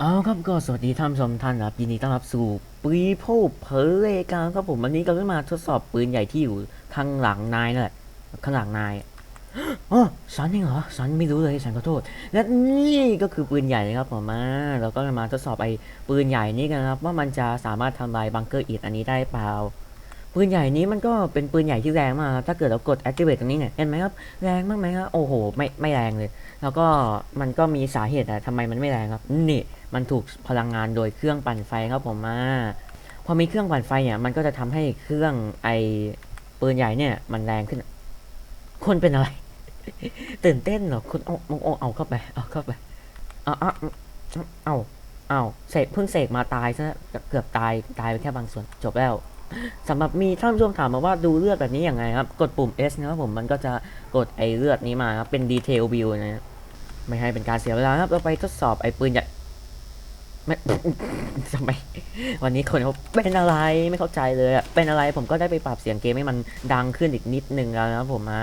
เอาครับก็สวัสดีท่านผู้ชมท่านครับยินดีต้อนรับสู่ปีโพเพลเลกาครับผมวันนี้ก็ได้มาทดสอบปืนใหญ่ที่อยู่ข้างหลังนายนั่นแหละข้างหลังนายอ๋อฉันเองเหรอฉันไม่รู้เลยฉันขอโทษ และนี่ก็คือปืนใหญ่นะครับผมมาเราก็มาทดสอบไอ้ปืนใหญ่นี้กันครับ ว่ามันจะสามารถทำลายบังเกอร์อิดอันนี้ได้เปล่าปืนใหญ่นี้มันก็เป็นปืนใหญ่ที่แรงมากถ้าเกิดเรากด activate ตรงนี้เนี่ยเห็นไหมครับแรงมากไหมครับโอ้โหไม่ไม่แรงเลย แล้วก็มันก็มีสาเหตุอะทำไมมันไม่แรงครับนี่ มันถูกพลังงานโดยเครื่องปั่นไฟครับผมมาพอมีเครื่องปั่นไฟเนี่ยมันก็จะทำให้เครื่องไอปืนใหญ่เนี่ยมันแรงขึ้น คนเป็นอะไร ตื่นเต้นเหรอคุณเอาเอาเอาเอาเข้าไปเอาเข้าไปเอาเอาเอาเอาเสกเพิ่งเสกมาตายซะเกือบตายตายไปแค่บางส่วนจบแล้วสำหรับมีท่านผู้ชมถามมาว่าดูเลือดแบบนี้ยังไงครับ กดปุ่ม S นะครับผมมันก็จะกดไอเลือดนี้มาครับเป็น Detail View นะไม่ให้เป็นการเสียเวลาครับเราไปทดสอบไอปืนใหญ่ ไม่ทำไมวันนี้คนเขาเป็นอะไรไม่เข้าใจเลยอะเป็นอะไรผมก็ได้ไปปรับเสียงเกมให้มันดังขึ้นอีกนิดนึงแล้วนะผมมา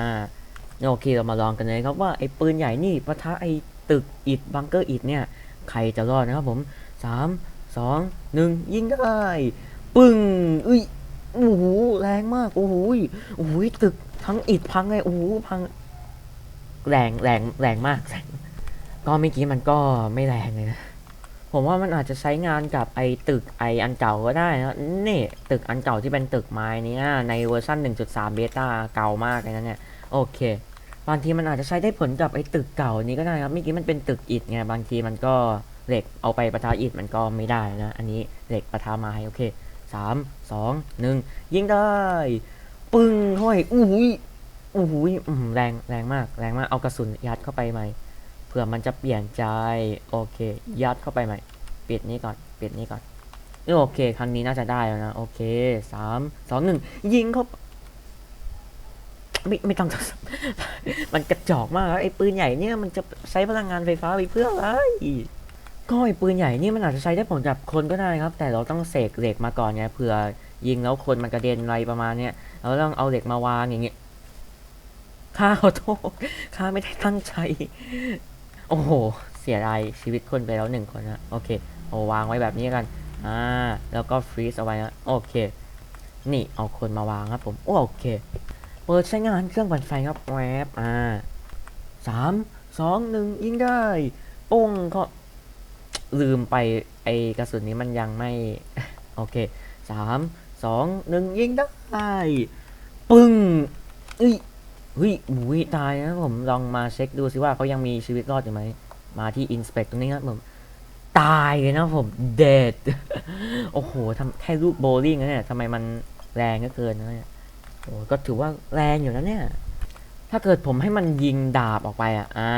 โอเคเรามาลองกันเลยครับว่าไอ้ปืนใหญ่นี่ปะทะไอ้ตึกอิดบังเกอร์อิดเนี่ยใครจะรอดนะครับผมสามสองหนึ่งยิงได้ปึ้งอุ้ยโอ้โหแรงมากโอ้โหโอ้โหตึกทั้งอิดพังเลยโอ้โหพัง แรงแรงแรงมากก็เมื่อกี้มันก็ไม่แรงเลยนะ ผมว่ามันอาจจะใช้งานกับไอตึกไออันเก่าก็ได้นะนี่ตึกอันเก่าที่เป็นตึกไม้นี้ในเวอร์ชัน1.3 เบต้าเก่ามากเลยนะเนี่ยโอเค บางทีมันอาจจะใช้ได้ผลกับไอตึกเก่านี้ก็ได้ครับเมื่อกี้มันเป็นตึกอิฐไงบางทีมันก็เหล็กเอาไปประทะอิฐมันก็ไม่ได้นะอันนี้เหล็กประทะไม้โอเคสามสองหนึ่งยิงได้ ปึ้งห้อยอู้หูยอู้หูยแรงแรงมากแรงมากเอากระสุนยัดเข้าไปใหม่ เผื่อมันจะเปลี่ยนใจโอเค ยัดเข้าไปใหม่ ปิดนี้ก่อนปิดนี้ก่อนเออโอเค ครั้งนี้น่าจะได้แล้วนะ โอเคสามสองหนึ่งยิงเขาไปไม่ไม่ต้อง มันกระจอกมากไอ้ปืนใหญ่เนี่ยมันจะใช้พลังงานไฟฟ้าไปเพื่ออะไรก็ไอ้ปืนใหญ่นี่มันอาจจะใช้ได้ผลกับคนก็ได้ครับ แต่เราต้องเสกเหล็กมาก่อนไงเผื่อยิงแล้วคนมันกระเด็นอะไรประมาณเนี้ยเราต้องเอาเหล็กมาวางอย่างเงี้ยข้าขอโทษข้าไม่ได้ตั้งใจ โอ้โห เสียดายชีวิตคนไปแล้วหนึ่งคนนะโอเคเอาวางไว้แบบนี้กัน อ่า แล้วก็ฟรีซเอาไว้นะโอเค นี่เอาคนมาวางครับผมโอเค เปิดใช้งานเครื่องปั่นไฟครับแวบอ่าสามสองหนึ่งยิงได้ป้งก็ลืมไปไอกระสุนนี้มันยังไม่ โอเคสามสองหนึ่งยิงได้ ปึ้งอ้ย เฮ้ยอุ้ยตายนะผมลองมาเช็คดูสิว่าเขายังมีชีวิตรอดอยู่ไหม มาที่ inspect ตรงนี้ครับผม ตายเลยนะผม dead โอ้โหทำแค่ลูกโบลิ่งนะเนี่ยทำไมมันแรงก็เกินนะเนี่ยโอ้ก็ถือว่าแรงอยู่นะเนี่ย ถ้าเกิดผมให้มันยิงดาบออกไปอะอ่า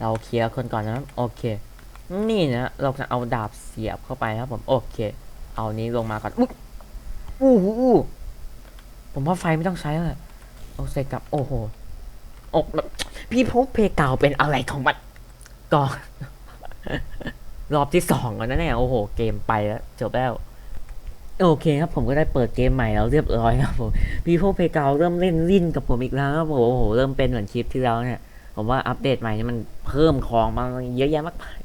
เราเคลียร์คนก่อนนะโอเค นี่นะเราจะเอาดาบเสียบเข้าไปนะผมโอเค เอานี้ลงมาก่อนอุ๊ยอู้หูอู้ผมว่าไฟไม่ต้องใช้แล้ว เอาใส่กลับโอ้โหอกแบบพี่พบเพเก่าเป็นอะไรของมันก่อนรอบที่สองแล้วนะเนี่ยโอ้โห เกมไปแล้วจบแล้วโอเคครับผมก็ได้เปิดเกมใหม่แล้วเรียบร้อยครับผมพี่พบเพเก่าเริ่มเล่นลิ้นกับผมอีกแล้วครับผมโอ้โหเริ่มเป็นเหมือนคลิปที่แล้วเนี่ย ผมว่าอัปเดตใหม่นี่มันเพิ่มของมาเยอะแยะมากมาย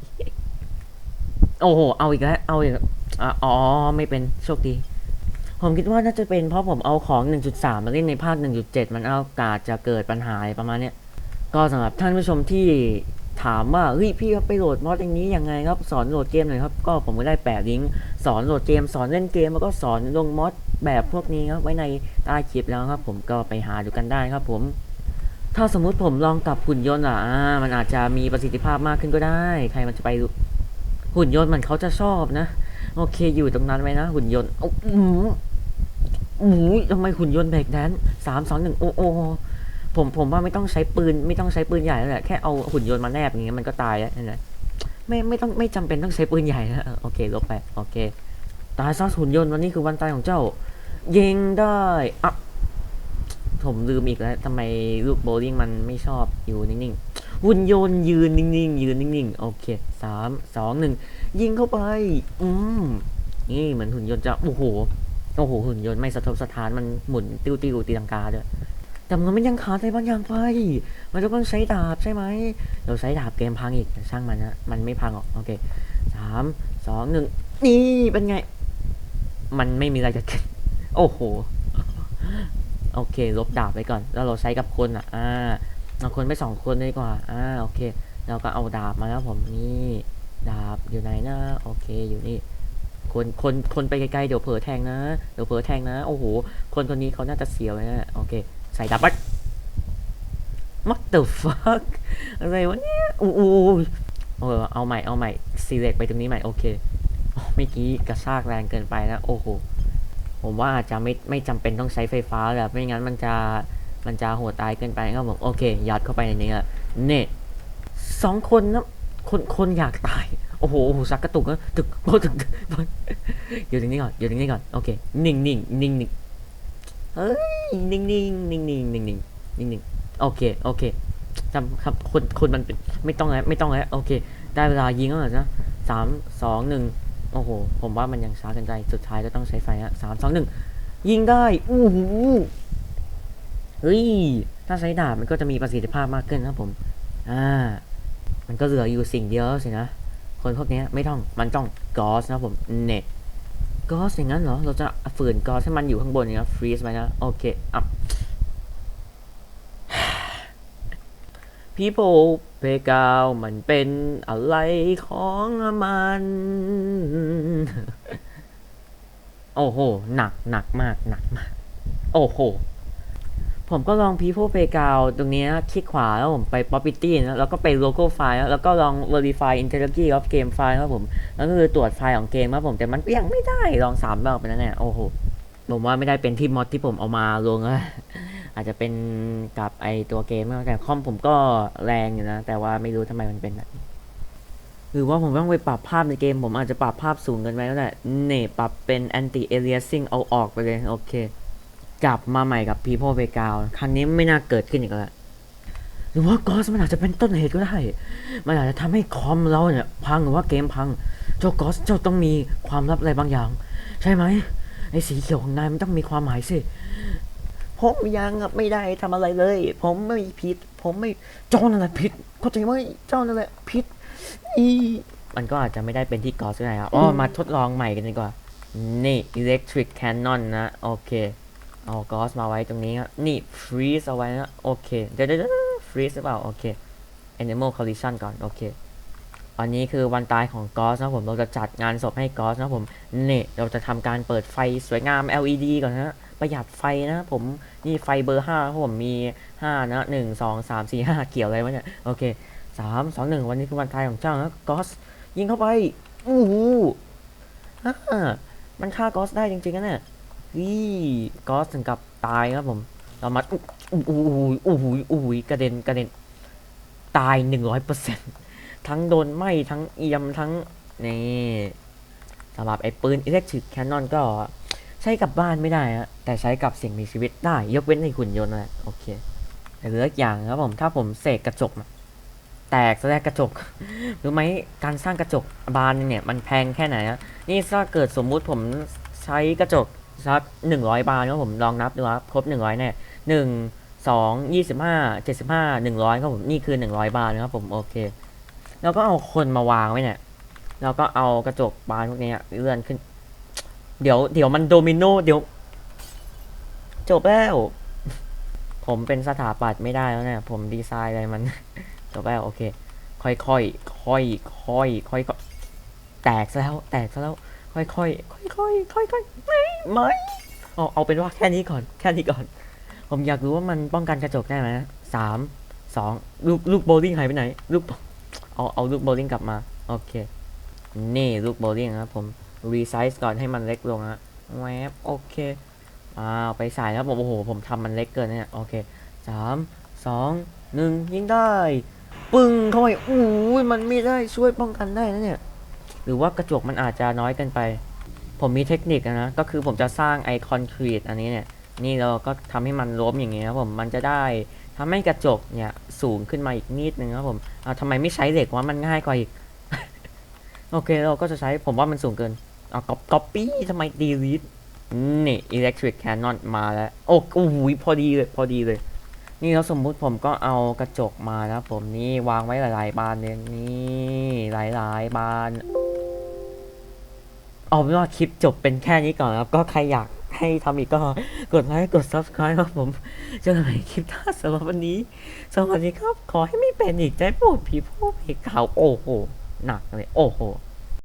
โอ้โห เอาอีกแล้ว เอาอีกอ๋อ ไม่เป็น โชคดี ผมคิดว่าน่าจะเป็นเพราะผมเอาของ 1.3 มาเล่นในภาค 1.7 มันโอกาสจะเกิดปัญหาประมาณเนี้ยก็สำหรับท่านผู้ชมที่ถามว่าเฮ้ยพี่ครับไปโหลดมอดอย่างนี้ยังไงครับสอนโหลดเกมหน่อยครับก็ผมก็ได้แปะลิงก์สอนโหลดเกม สอนเล่นเกมแล้วก็สอนลงมอดแบบพวกนี้ครับไว้ในใต้คลิปแล้วครับ ผมก็ไปหาดูกันได้ครับ ผม ถ้าสมมุติผมลองกับหุ่นยนต์อะมันอาจจะมีประสิทธิภาพมากขึ้นก็ได้ ใครมันจะไปหุ่นยนต์มันเขาจะชอบนะ โอเคอยู่ตรงนั้นไว้นะหุ่นยนต์โอ้โหโอ้ยทำไมหุ่นยนต์เบกแดนสามสองหนึ่งโอ้โอผมผมว่าไม่ต้องใช้ปืน ไม่ต้องใช้ปืนใหญ่แล้วแหละแค่เอาหุ่นยนต์มาแนบอย่างเงี้ยมันก็ตายแล้วนั่นแหละไม่ไม่ต้องไม่จำเป็นต้องใช้ปืนใหญ่แล้วโอเคลบไปโอเค ตายซะหุ่นยนต์วันนี้คือวันตายของเจ้า ยิงได้อะผมลืมอีกแล้วทำไมลูกโบลิ่งมันไม่ชอบอยู่นิ่งๆหุ่นยนต์ยืนนิ่งๆยืนนิ่งๆโอเคสามสองหนึ่ง ยิงเข้าไป อืมนี่เหมือนหุ่นยนต์จะโอ้โหโอ้โหหุ่นยนต์ไม่สะทกสะท้านมันหมุนติ้วติ้วตีลังกาด้วยแต่มันไม่ยังขาดอะไรบางอย่างไป มันจะต้องใช้ดาบใช่ไหมเราใช้ดาบเกมพังอีกช่างมันนะมันไม่พังหรอกโอเคสามสองหนึ่งนี่เป็นไง มันไม่มีอะไรจะขึ้นโอ้โหโอเค ลบดาบไปก่อน แล้วเราใช้กับคนอะอ่าเอาคนไปสองคนดีกว่าอ่าโอเคเราก็เอาดาบมาแล้วผมนี่ ดาบอยู่ไหนนะโอเคอยู่นี่คนคนคนไปไกลๆเดี๋ยวเผลอแทงนะเดี๋ยวเผลอแทงนะโอ้โหคนคนนี้เขาน่าจะเสียวนะโอเคใส่ดาบไป What the fuck อะไรวะเนี่ยอู้อู้อู้เออเอาใหม่เอาใหม่ select ไปตรงนี้ใหม่โอเคเมื่อกี้กระชากแรงเกินไปนะโอ้โหผมว่าอาจจะไม่ไม่จำเป็นต้องใช้ไฟฟ้าแล้วไม่งั้นมันจะมันจะโหดตายเกินไปครับผมโอเคยัดเข้าไปในนี้อะเน่สองคนนะ คนคนอยากตาย โอ้โหโอ้โหสักกระตุกนะตึกโอ้ตึกอยู่ตรงนี้ก่อนอยู่ตรงนี้ก่อนโอเคนิ่งนิ่งนิ่งนิ่งเฮ้ยนิ่งนิ่งนิ่งนิ่งนิ่งนิ่งนิ่งนิ่งโอเคโอเคจำครับคนคนมันเป็นไม่ต้องแล้วไม่ต้องแล้วโอเค ได้เวลายิงแล้วเหรอนะสามสองหนึ่งโอ้โห ผมว่ามันยังช้ากินไปสุดท้ายก็ต้องใช้ไฟฮะสามสองหนึ่งยิงได้อู้หูเฮ้ยถ้าใช้ดาบมันก็จะมีประสิทธิภาพมากขึ้นนะครับผม อ่า มันก็เหลืออยู่สิ่งเดียวสินะ คนพวกนี้ไม่ต้องมันต้องกอสนะผมเน็ตกอสอย่างนั้นเหรอ เราจะฝืนกอสให้มันอยู่ข้างบนอย่างเงี้ยฟรีซไว้นะ โอเคอะ people เพกาวมันเป็นอะไรของมัน โอ้โห หนักหนักมากหนักมาก โอ้โห ผมก็ลอง people playground ตรงนี้คลิกขวาแล้วผมไป property นะแล้วก็ไป local file แล้วก็ลอง verify integrity of game file ครับผม แล้วก็คือตรวจไฟล์ของเกมครับผม แต่มันยังไม่ได้ลองสามรอบไปแล้วเนี่ยโอ้โห ผมว่าไม่ได้เป็นที่มอดที่ผมเอามาลงแล้วอาจจะเป็นกับไอตัวเกมแต่คอมผมก็แรงอยู่นะ แต่ว่าไม่รู้ทำไมมันเป็นแบบหรือว่าผมต้องไปปรับภาพในเกม ผมอาจจะปรับภาพสูงเกินไปก็ได้เนี่ยปรับเป็น anti aliasing เอาออกไปเลย โอเค กลับมาใหม่กับ People Playground ครั้งนี้ไม่น่าเกิดขึ้นอีกแล้วหรือว่ากอสมันอาจจะเป็นต้นเหตุก็ได้ มันอาจจะทำให้คอมเราเนี่ยพังหรือว่าเกมพัง เจ้ากอสเจ้าต้องมีความลับอะไรบางอย่าง ใช่ไหมไอ้สีเขียวของนายมันต้องมีความหมายสิผมยังอะไม่ได้ทำอะไรเลย ผมไม่ผิด ผมไม่เจ้านั่นแหละผิดเข้าใจไหมเจ้านั่นแหละผิดอีมันก็อาจจะไม่ได้เป็นที่กอสก็ได้ครับอ๋อมาทดลองใหม่กันดีกว่า นี่ electric cannon นะ โอเค เอากอสมาไว้ตรงนี้ครับนี่ freeze เอาไว้นะโอเค เดี๋ยวเดี๋ยวเดี๋ยว freeze หรือเปล่า โอเค animal collision ก่อน โอเค อันนี้คือวันตายของกอสนะผม เราจะจัดงานศพให้กอสนะผมนี่เราจะทำการเปิดไฟสวยงาม LED ก่อนนะ ประหยัดไฟนะผม นี่ไฟเบอร์ห้าผมมีห้านะหนึ่งสองสามสี่ห้าเกี่ยวอะไรวะเนี่ย โอเคสามสองหนึ่งวันนี้คือวันตายของเจ้านะกอส ยิงเข้าไปอู้หูฮ่ามันฆ่ากอสได้จริงๆนะเนี่ย นี่กอสถึงกับตายครับผมเรามาอู้อู้อู้อู้อู้กระเด็นกระเด็นตายหนึ่งร้อยเปอร์เซ็นต์ทั้งโดนไหม้ทั้งเอียมทั้งนี่สำหรับไอ้ปืนอิเล็กทริกแคนนอนก็ใช้กับบ้านไม่ได้ฮะแต่ใช้กับสิ่งมีชีวิตได้ ยกเว้นในหุ่นยนต์นั่นแหละโอเคแต่เหลืออีกอย่างครับผมถ้าผมเสกกระจกแตกแสดงกระจกรู้ไหมการสร้างกระจกบานเนี่ยมันแพงแค่ไหนอะนี่ถ้าเกิดสมมุติผมใช้กระจก สักหนึ่งร้อยบาทครับผมลองนับดูครับ ครบหนึ่งร้อยแน่หนึ่งสองยี่สิบห้าเจ็ดสิบห้าหนึ่งร้อยครับผมนี่คือหนึ่งร้อยบาทนะครับผมโอเคแล้วก็เอาคนมาวางไว้เนี่ยแล้วก็เอากระจกบานพวกนี้เลื่อนขึ้น เดี๋ยวเดี๋ยวมันโดมิโนเดี๋ยว จบแล้ว ผมเป็นสถาปัตย์ไม่ได้แล้วเนี่ย ผมดีไซน์อะไรมัน จบแล้วโอเค ค่อยค่อยค่อยค่อยค่อยค่อยแตกซะแล้ว แตกซะแล้ว ค่อยค่อยค่อยค่อยค่อยค่อยไม่ไม่เอาเอาเป็นว่าแค่นี้ก่อนแค่นี้ก่อน ผมอยากรู้ว่ามันป้องกันกระจกได้ไหมสามสองลูกลูกโบว์ลิ่งหายไปไหนลูกเอาเอาลูกโบว์ลิ่งกลับมาโอเคนี่ลูกโบว์ลิ่งนะครับผมรีไซส์ก่อนให้มันเล็กลงนะแวบโอเคอ้าวไปใส่แล้วผมโอ้โหผมทำมันเล็กเกินเนี่ยโอเคสามสองหนึ่งยิงได้ ปึ้งเข้าไปอู้ยมันไม่ได้ช่วยป้องกันได้นะเนี่ย หรือว่ากระจกมันอาจจะน้อยเกินไป ผมมีเทคนิคอะนะ ก็คือผมจะสร้างไอคอนครีตอันนี้เนี่ย นี่เราก็ทำให้มันล้มอย่างเงี้ยครับผม มันจะได้ทำให้กระจกเนี่ยสูงขึ้นมาอีกนิดนึงครับผมอ่าทำไมไม่ใช้เหล็กวะมันง่ายกว่าอีก โอเคเราก็จะใช้ผมว่ามันสูงเกินเอาก๊อปปี้ทำไมดีลิทนี่ electric cannon มาแล้ว โอ้โหพอดีเลย พอดีเลย นี่แล้วสมมุติผมก็เอากระจกมานะผมนี่วางไว้หลาย ๆ บานเลยนี่หลาย ๆ บานเอาเป็นว่าคลิปจบเป็นแค่นี้ก่อนครับ ก็ใครอยากให้ทำอีกก็กดไลค์กด subscribe ครับผมเจอกันใหม่คลิปหน้าสำหรับวันนี้ สวัสดีครับ ขอให้ไม่เป็นอีกใจพูดผีพูดผีข่าวโอ้โห หนักเลย โอ้โห